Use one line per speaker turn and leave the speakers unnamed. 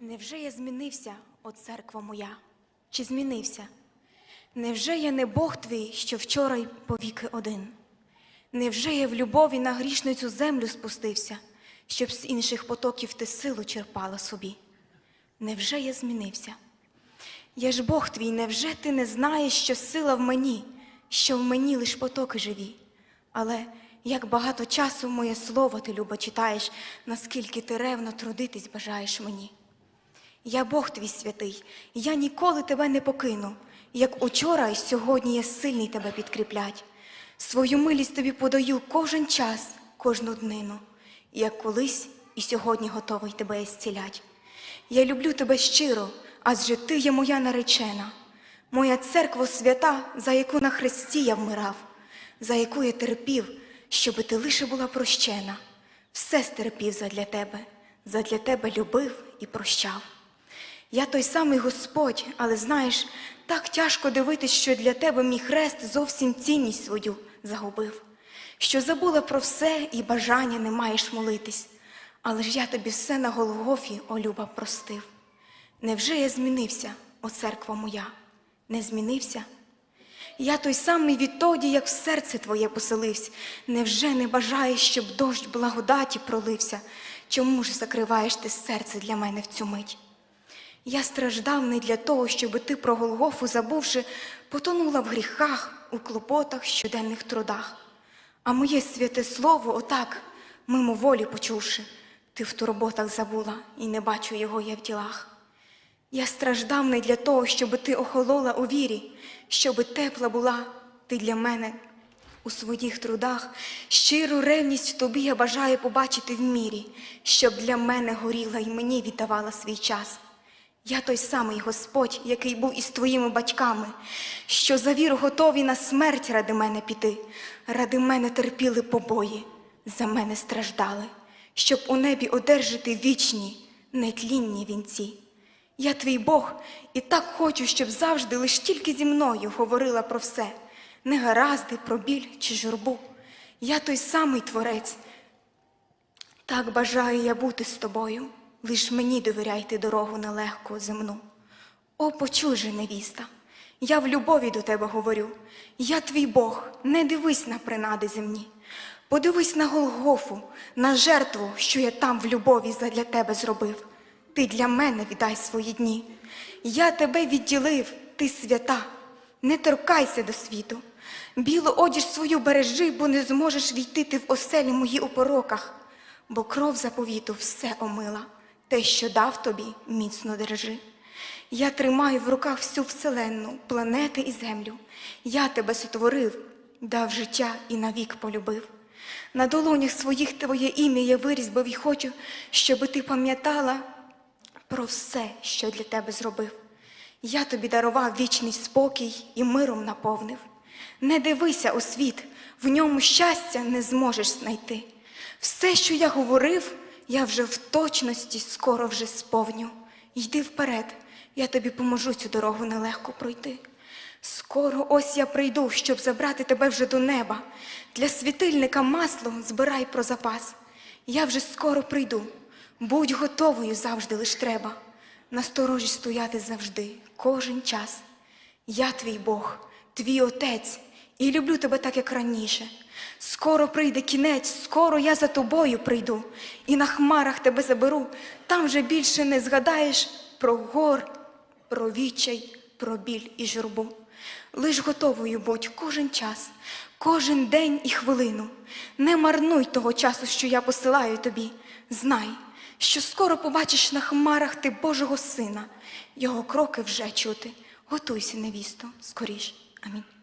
Невже я змінився, о церква моя? Чи змінився? Невже я не Бог твій, що вчора й повіки один? Невже я в любові на грішну цю землю спустився, щоб з інших потоків ти силу черпала собі? Невже я змінився? Я ж Бог твій, невже ти не знаєш, що сила в мені, що в мені лиш потоки живі? Але як багато часу моє слово ти любо читаєш, наскільки ти ревно трудитись бажаєш мені. Я Бог твій святий, я ніколи тебе не покину, як учора і сьогодні я сильний тебе підкріплять. Свою милість тобі подаю кожен час, кожну днину, як колись і сьогодні готовий тебе ісцілять. Я люблю тебе щиро, адже ти є моя наречена, моя церква свята, за яку на хресті я вмирав, за яку я терпів, щоби ти лише була прощена. Все стерпів задля тебе, задля тебе любив і прощав. Я той самий Господь, але знаєш, так тяжко дивитись, що для тебе мій хрест зовсім цінність свою загубив, що забула про все і бажання не маєш молитись, але ж я тобі все на Голгофі, о люба, простив. Невже я змінився, о церква моя? Не змінився? Я той самий відтоді, як в серце твоє поселився, невже не бажаєш, щоб дощ благодаті пролився? Чому ж закриваєш ти серце для мене в цю мить? Я страждав не для того, щоб ти про Голгофу забувши, потонула в гріхах, у клопотах, щоденних трудах. А моє святе слово, отак, мимоволі почувши, ти в турботах забула, і не бачу його я в ділах. Я страждав не для того, щоб ти охолола у вірі, щоби тепла була ти для мене у своїх трудах. Щиру ревність тобі я бажаю побачити в мірі, щоб для мене горіла і мені віддавала свій час. Я той самий Господь, який був із твоїми батьками, що за віру готові на смерть ради мене піти, ради мене терпіли побої, за мене страждали, щоб у небі одержати вічні, нетлінні вінці. Я твій Бог, і так хочу, щоб завжди лиш тільки зі мною говорила про все, не гаразди, про біль чи журбу. Я той самий творець, так бажаю я бути з тобою, лиш мені довіряйте дорогу нелегку земну. О, почуй невіста, я в любові до тебе говорю. Я твій Бог, не дивись на принади земні. Подивись на Голгофу, на жертву, що я там в любові задля тебе зробив. Ти для мене віддай свої дні. Я тебе відділив, ти свята, не торкайся до світу. Білу одіж свою бережи, бо не зможеш війти ти в оселі мої у пороках, бо кров заповіту все омила, те, що дав тобі, міцно держи. Я тримаю в руках всю вселенну, планети і землю. Я тебе сотворив, дав життя і навік полюбив. На долонях своїх твоє ім'я я вирізбив і хочу, щоби ти пам'ятала про все, що для тебе зробив. Я тобі дарував вічний спокій і миром наповнив. Не дивися у світ, в ньому щастя не зможеш знайти. Все, що я говорив, я вже в точності скоро вже сповню. Йди вперед, я тобі поможу цю дорогу нелегко пройти. Скоро ось я прийду, щоб забрати тебе вже до неба. Для світильника масло збирай про запас. Я вже скоро прийду. Будь готовою завжди лиш треба. Насторожі стояти завжди, кожен час. Я твій Бог, твій Отець, і люблю тебе так, як раніше. Скоро прийде кінець, скоро я за тобою прийду, і на хмарах тебе заберу. Там вже більше не згадаєш про гор, про відчай, про біль і журбу. Лиш готовою будь кожен час, кожен день і хвилину. Не марнуй того часу, що я посилаю тобі. Знай, що скоро побачиш на хмарах ти Божого Сина, його кроки вже чути. Готуйся, невісто, скоріш. Амінь.